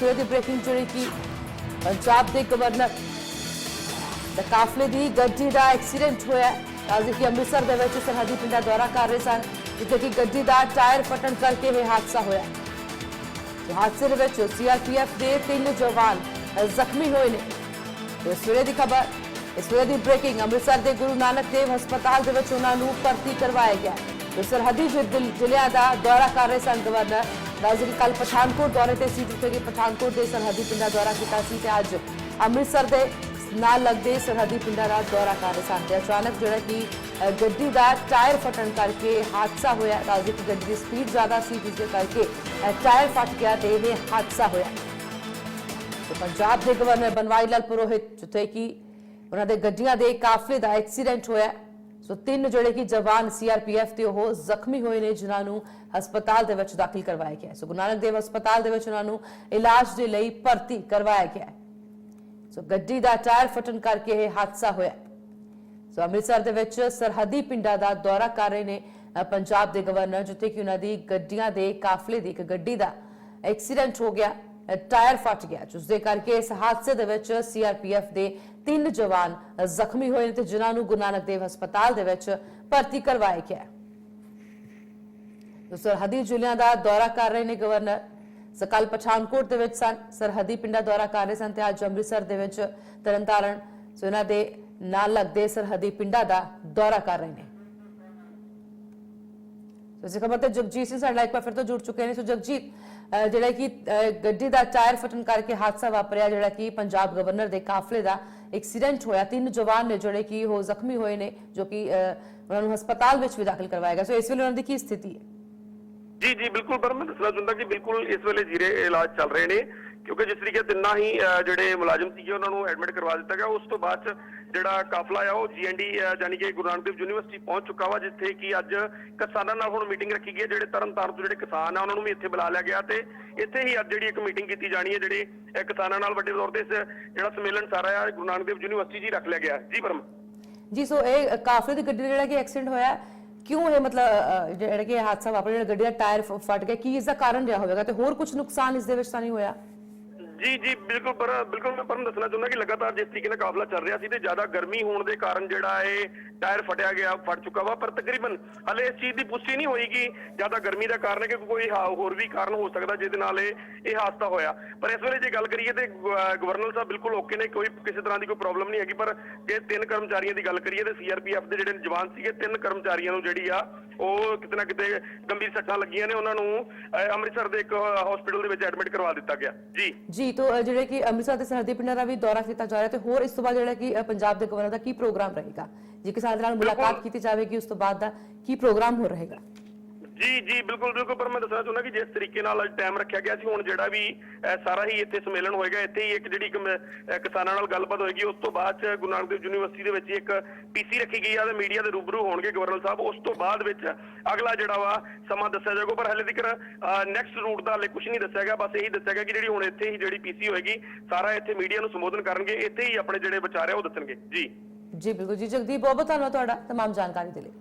ਸਵੇਰ ਦੀ ਬ੍ਰੇਕਿੰਗ ਜਿਹੜੀ ਕਿ? ਪੰਜਾਬ ਦੇ ਗਵਰਨਰ ਦਾ ਕਾਫਲੇ ਦੀ ਗੱਡੀ ਦਾ ਐਕਸੀਡੈਂਟ ਹੋਇਆ। ਰਾਜੀ ਕਿ ਅੰਮ੍ਰਿਤਸਰ ਦੇ ਵਿੱਚ ਸਰਹੱਦੀ ਪਿੰਡਾਂ ਦੌਰਾ ਕਰ ਰਹੇ ਸਨ, ਜਿੱਥੇ ਕਿ ਗੱਡੀ ਦਾ ਟਾਇਰ ਫਟਣ ਕਰਕੇ ਇਹ ਹਾਦਸਾ ਹੋਇਆ। ਹਾਦਸੇ ਦੇ ਵਿੱਚ ਸੀਆਰਪੀਐਫ ਦੇ ਤਿੰਨ ਜਵਾਨ ਜ਼ਖਮੀ ਹੋਏ ਨੇ। ਤੇ ਸਵੇਰੇ ਦੀ ਖਬਰ, ਇਸ ਵੇਲੇ ਦੀ ਬ੍ਰੇਕਿੰਗ ਅੰਮ੍ਰਿਤਸਰ ਦੇ ਗੁਰੂ ਨਾਨਕ ਦੇਵ ਹਸਪਤਾਲ ਦੇ ਵਿੱਚ ਉਹਨਾਂ ਨੂੰ ਭਰਤੀ ਕਰਵਾਇਆ ਗਿਆ। ਸਰਹੱਦੀ ਜ਼ਿਲ੍ਹਿਆਂ ਦਾ ਦੌਰਾ ਕਰ ਰਹੇ ਸਨ ਗਵਰਨਰ ਰਾਜਰੀ ਕੱਲ ਪਠਾਨਕੋਟ ਦੌਰੇ ਤੇ ਸੀ, ਜਿੱਥੇ ਕਿ ਪਠਾਨਕੋਟ ਦੇ ਸਰਹੱਦੀ ਪਿੰਡਾਂ ਦੌਰਾ ਕੀਤਾ ਸੀ ਤੇ ਅੱਜ ਅੰਮ੍ਰਿਤਸਰ ਦੇ ਨਾਲ ਲੱਗਦੇ ਸਰਹੱਦੀ ਪਿੰਡਾਂ ਦਾ ਦੌਰਾ ਕਰ ਰਹੇ ਸਨ। ਤੇ ਅਚਾਨਕ ਜਿਹੜਾ ਕਿ ਗੱਡੀ ਦਾ ਟਾਇਰ ਫਟਣ ਕਰਕੇ ਹਾਦਸਾ ਹੋਇਆ। ਰਾਜਰੀ ਦੀ ਗੱਡੀ ਦੀ ਸਪੀਡ ਜ਼ਿਆਦਾ ਸੀ, ਜਿਸ ਦੇ ਕਰਕੇ ਟਾਇਰ ਫਟ ਗਿਆ ਤੇ ਇਹ ਹਾਦਸਾ ਹੋਇਆ। ਤੇ ਪੰਜਾਬ ਦੇ ਗਵਰਨਰ ਬਨਵਾਰੀ ਲਾਲ ਪੁਰੋਹਿਤ, ਜਿੱਥੇ ਕਿ ਉਹਨਾਂ ਦੇ ਗੱਡੀਆਂ ਦੇ ਕਾਫਲੇ ਦਾ ਐਕਸੀਡੈਂਟ ਹੋਇਆ। ਸੋ ਤਿੰਨ ਜਿਹੜੇ ਕਿ ਜਵਾਨ ਸੀਆਰਪੀਐਫ ਤੇ ਉਹ ਜ਼ਖਮੀ ਹੋਏ ਨੇ, ਜਿਨ੍ਹਾਂ ਨੂੰ ਹਸਪਤਾਲ ਦੇ ਵਿੱਚ ਦਾਖਲ ਕਰਵਾਇਆ ਗਿਆ ਹੈ। ਸੋ ਗੁਰੂ ਨਾਨਕ ਦੇਵ ਹਸਪਤਾਲ ਦੇ ਵਿੱਚ ਉਹਨਾਂ ਨੂੰ ਇਲਾਜ ਦੇ ਲਈ ਭਰਤੀ ਕਰਵਾਇਆ ਗਿਆ ਹੈ। ਸੋ ਗੱਡੀ ਦਾ ਟਾਇਰ ਫਟਣ ਕਰਕੇ ਇਹ ਹਾਦਸਾ ਹੋਇਆ ਸੋ ਅੰਮ੍ਰਿਤਸਰ ਦੇ ਵਿੱਚ ਸਰਹੱਦੀ ਪਿੰਡਾਂ ਦਾ ਦੌਰਾ ਕਰ ਰਹੇ ਨੇ ਪੰਜਾਬ ਦੇ ਗਵਰਨਰ, ਜਿੱਥੇ ਕਿ ਉਹਨਾਂ ਦੀ ਗੱਡੀਆਂ ਦੇ ਕਾਫਲੇ ਦੀ ਇੱਕ ਗੱਡੀ ਦਾ ਐਕਸੀਡੈਂਟ ਹੋ ਗਿਆ ਟਾਇਰ ਫਟ ਗਿਆ। ਜਿਸ ਦੇ ਕਰਕੇ ਇਸ ਹਾਦਸੇ ਦੇ ਵਿੱਚ ਸੀਆਰਪੀਐਫ ਦੇ ਤਿੰਨ ਜਵਾਨ ਜ਼ਖਮੀ ਹੋਏ ਨੇ ਤੇ ਜਿਨ੍ਹਾਂ ਨੂੰ ਗੁਰੂ ਨਾਨਕ ਦੇਵ ਹਸਪਤਾਲ ਦੇ ਵਿੱਚ ਭਰਤੀ ਕਰਵਾਇਆ ਗਿਆ ਹੈ। ਸਰਹੱਦੀ ਜ਼ਿਲ੍ਹਿਆਂ ਦਾ ਦੌਰਾ ਕਰ ਰਹੇ ਨੇ ਗਵਰਨਰ। ਸੋ ਪਠਾਨਕੋਟ ਦੇ ਵਿੱਚ ਸਨ। ਸਰਹੱਦੀ ਪਿੰਡਾਂ ਦੌਰਾ ਕਰ ਰਹੇ ਸਨ ਤੇ ਅੱਜ ਅੰਮ੍ਰਿਤਸਰ ਦੇ ਵਿੱਚ ਤਰਨਤਾਰਨ, ਸੋ ਇਹਨਾਂ ਦੇ ਨਾਲ ਲੱਗਦੇ ਸਰਹੱਦੀ ਪਿੰਡਾਂ ਦਾ ਦੌਰਾ ਕਰ ਰਹੇ ਨੇ। ਸੋ ਇਸ ਖਬਰ ਤੇ ਜਗਜੀਤ ਸਿੰਘ ਸਾਡੇ ਨਾਲ ਇੱਕ ਵਾਰ ਫਿਰ ਤੋਂ ਜੁੜ ਚੁੱਕੇ ਨੇ। ਸੋ ਜਗਜੀਤ ਜਿਹੜਾ ਕਿ ਗੱਡੀ ਦਾ ਟਾਇਰ ਫਟਣ ਕਰਕੇ ਹਾਦਸਾ ਵਾਪਰਿਆ, ਜਿਹੜਾ ਕਿ ਪੰਜਾਬ ਗਵਰਨਰ ਦੇ ਕਾਫਲੇ ਦਾ ਐਕਸੀਡੈਂਟ ਹੋਇਆ। ਤਿੰਨ ਜਵਾਨ ਨੇ ਜਿਹੜੇ ਕਿ ਉਹ ਜ਼ਖਮੀ ਹੋਏ ਨੇ, ਜੋ ਕਿ ਉਹਨਾਂ ਨੂੰ ਹਸਪਤਾਲ ਵਿੱਚ ਵੀ ਦਾਖਲ ਕਰਵਾਇਆ ਗਿਆ। ਸੋ ਇਸ ਵੇਲੇ ਉਹਨਾਂ ਦੀ ਕੀ ਸਥਿਤੀ ਹੈ? ਜੀ ਜੀ, ਬਿਲਕੁਲ ਪਰ ਮੈਂ ਦੱਸਣਾ ਕਿ ਬਿਲਕੁਲ ਇਸ ਵੇਲੇ ਜੀਰੇ ਇਲਾਜ ਚੱਲ ਰਹੇ ਨੇ। ਕਿਉਂਕਿ ਜਿਸ ਤਰੀਕੇ ਤਿੰਨਾਂ ਹੀ ਜਿਹੜੇ ਮੁਲਾਜ਼ਮ ਸੀਗੇ, ਉਹਨਾਂ ਨੂੰ ਐਡਮਿਟ ਕਰਵਾ ਦਿੱਤਾ ਗਿਆ। ਉਸ ਤੋਂ ਬਾਅਦ ਜਿਹੜਾ ਕਾਫਲਾ ਆ, ਉਹ ਜੀਐਨਡੀ ਯਾਨੀ ਕਿ ਗੁਰੂ ਨਾਨਕ ਦੇਵ ਯੂਨੀਵਰਸਿਟੀ ਪਹੁੰਚ ਚੁੱਕਾ ਵਾ, ਜਿੱਥੇ ਕਿ ਅੱਜ ਕਿਸਾਨਾਂ ਨਾਲ ਹੁਣ ਮੀਟਿੰਗ ਰੱਖੀ ਗਈ ਹੈ, ਜਿਹੜੇ ਤਰਨਤਾਰਨ ਤੋਂ ਜਿਹੜੇ ਕਿਸਾਨ ਆ, ਉਹਨਾਂ ਨੂੰ ਵੀ ਇੱਥੇ ਬੁਲਾ ਲਿਆ ਗਿਆ। ਤੇ ਇੱਥੇ ਹੀ ਅੱਜ ਜਿਹੜੀ ਇੱਕ ਮੀਟਿੰਗ ਕੀਤੀ ਜਾਣੀ ਹੈ, ਜਿਹੜੇ ਕਿਸਾਨਾਂ ਨਾਲ ਵੱਡੇ ਤੌਰ ਤੇ ਜਿਹੜਾ ਸੰਮੇਲਨ ਸਾਰਾ ਆ, ਗੁਰੂ ਨਾਨਕ ਦੇਵ ਯੂਨੀਵਰਸਿਟੀ 'ਚ ਹੀ ਰੱਖ ਲਿਆ ਗਿਆ। ਜੀ ਪਰਮ। ਜੀ, ਸੋ ਇਹ ਕਾਫਲੇ ਦੀ ਗੱਡੀ ਦਾ ਜਿਹੜਾ ਕਿ ਐਕਸੀਡੈਂਟ ਹੋਇਆ, ਕਿਉਂ ਇਹ ਮਤਲਬ ਜਿਹੜਾ ਕਿ ਹਾਦਸਾ ਵਾਪਰਿਆ, ਜਿਹੜਾ ਗੱਡੀ ਦਾ ਟਾਇਰ ਫਟ ਗਿਆ, ਕੀ ਇਸ ਦਾ ਕਾਰਨ ਰਿਹਾ ਹੋਵੇਗਾ? ਤੇ ਹੋਰ ਕੁਝ ਨੁਕਸਾਨ ਇਸ ਦੇ ਵਿੱਚ ਤਾਂ ਨਹੀਂ ਹੋਇਆ? ਜੀ ਜੀ, ਬਿਲਕੁਲ ਪਰ, ਬਿਲਕੁਲ ਮੈਂ ਪਰਮ ਦੱਸਣਾ ਚਾਹੁੰਦਾ ਕਿ ਲਗਾਤਾਰ ਜਿਸ ਤਰੀਕੇ ਨਾਲ ਕਾਫਲਾ ਚੱਲ ਰਿਹਾ ਸੀ ਤੇ ਜ਼ਿਆਦਾ ਗਰਮੀ ਹੋਣ ਦੇ ਕਾਰਨ ਜਿਹੜਾ ਇਹ ਟਾਇਰ ਫਟਿਆ ਗਿਆ, ਫਟ ਚੁੱਕਾ ਵਾ, ਪਰ ਤਕਰੀਬਨ ਹਲੇ ਇਸ ਚੀਜ਼ ਦੀ ਪੁਸ਼ਟੀ ਨਹੀਂ ਹੋਈ ਕਿ ਜ਼ਿਆਦਾ ਗਰਮੀ ਦਾ ਕਾਰਨ ਹੈ ਕਿ ਕੋਈ ਹੋਰ ਵੀ ਕਾਰਨ ਹੋ ਸਕਦਾ ਜਿਹਦੇ ਨਾਲ ਇਹ ਇਹ ਹਾਦਸਾ ਹੋਇਆ। ਪਰ ਇਸ ਵੇਲੇ ਜੇ ਗੱਲ ਕਰੀਏ ਤੇ ਗਵਰਨਰ ਸਾਹਿਬ ਬਿਲਕੁਲ ਓਕੇ ਨੇ, ਕੋਈ ਕਿਸੇ ਤਰ੍ਹਾਂ ਦੀ ਕੋਈ ਪ੍ਰੋਬਲਮ ਨਹੀਂ ਹੈਗੀ, ਪਰ ਜੇ ਤਿੰਨ ਕਰਮਚਾਰੀਆਂ ਦੀ ਗੱਲ ਕਰੀਏ ਤੇ ਸੀਆਰਪੀਐਫ ਦੇ ਜਿਹੜੇ ਜਵਾਨ ਸੀਗੇ, ਤਿੰਨ ਕਰਮਚਾਰੀਆਂ ਨੂੰ ਜਿਹੜੀ ਆ ਉਹ ਕਿਤੇ ਨਾ ਕਿਤੇ ਗੰਭੀਰ ਸੱਟਾਂ ਲੱਗੀਆਂ ਨੇ ਉਹਨਾਂ ਨੂੰ। ਅਹ, ਅੰਮ੍ਰਿਤਸਰ ਦੇ ਇੱਕ ਹਸਪੀਟਲ ਦੇ ਵਿੱਚ ਐਡਮਿਟ ਕਰਵਾ ਦਿੱਤਾ ਗਿਆ। ਜੀ। ਜੀ ਤੋਂ ਅ, ਜਿਹੜੇ ਕਿ ਅੰਮ੍ਰਿਤਸਰ ਦੇ ਸਰਹੱਦੀ ਪਿੰਡਾਂ ਦਾ ਵੀ ਦੌਰਾ ਕੀਤਾ ਜਾ ਰਿਹਾ ਤੇ ਹੋਰ ਇਸ ਤੋਂ ਬਾਅਦ ਜਿਹੜਾ ਕਿ ਅ, ਪੰਜਾਬ ਦੇ ਗਵਰਨਰ ਦਾ ਕੀ ਪ੍ਰੋਗਰਾਮ ਰਹੇਗਾ? ਜੀ ਕਿਸਾਨ ਦੇ ਨਾਲ ਮੁਲਾਕਾਤ ਕੀਤੀ ਜਾਵੇਗੀ ਉਸ ਤੋਂ ਬਾਅਦ ਦਾ ਕੀ ਪ੍ਰੋਗਰਾਮ ਹੋ ਰਹੇਗਾ? ਜੀ ਜੀ ਬਿਲਕੁਲ ਬਿਲਕੁਲ ਪਰ ਮੈਂ ਦੱਸਣਾ ਚਾਹੁੰਦਾ ਕਿ ਜਿਸ ਤਰੀਕੇ ਨਾਲ ਅੱਜ ਟਾਈਮ ਰੱਖਿਆ ਗਿਆ ਸੀ ਹੁਣ ਜਿਹੜਾ ਵੀ ਅਹ, ਸਾਰਾ ਹੀ ਇੱਥੇ ਸੰਮੇਲਨ ਹੋਏਗਾ ਇੱਥੇ ਹੀ ਇੱਕ ਜਿਹੜੀ ਇੱਕ ਮ- ਅਹ, ਕਿਸਾਨਾਂ ਨਾਲ ਗੱਲਬਾਤ ਹੋਏਗੀ ਉਸ ਤੋਂ ਬਾਅਦ ਚ ਗੁਰੂ ਨਾਨਕ ਦੇਵ ਯੂਨੀਵਰਸਿਟੀ ਦੇ ਵਿੱਚ ਇੱਕ ਪੀਸੀ ਰੱਖੀ ਗਈ ਆ ਤੇ ਮੀਡੀਆ ਦੇ ਰੂਬਰੂ ਹੋਣਗੇ ਗਵਰਨਰ ਸਾਹਿਬ ਉਸ ਤੋਂ ਬਾਅਦ ਵਿੱਚ ਅਗਲਾ ਜਿਹੜਾ ਵਾ ਸਮਾਂ ਦੱਸਿਆ ਜਾਊਗਾ ਪਰ ਹਲੇ ਤੱਕ ਨੈਕਸਟ ਰੂਟ ਦਾ ਹਲੇ ਕੁਝ ਨਹੀਂ ਦੱਸਿਆ ਗਿਆ ਬਸ ਇਹੀ ਦੱਸਿਆ ਗਿਆ ਕਿ ਜਿਹੜੀ ਹੁਣ ਇੱਥੇ ਹੀ ਜਿਹੜੀ ਪੀਸੀ ਹੋਏਗੀ ਸਾਰਾ ਇੱਥੇ ਮੀਡੀਆ ਨੂੰ ਸੰਬੋਧਨ ਕਰਨਗੇ ਇੱਥੇ ਹੀ ਆਪਣੇ ਜਿਹੜੇ ਵਿਚਾਰ ਆ ਉਹ ਦੱਸਣਗੇ ਜੀ ਜੀ ਬਿਲਕੁਲ ਜੀ ਜਗਦੀਪ ਬਹੁਤ ਬਹੁਤ ਧੰਨਵਾਦ ਤੁਹਾਡਾ तमाम ਜਾਣਕਾਰੀ ਦੇ ਲਈ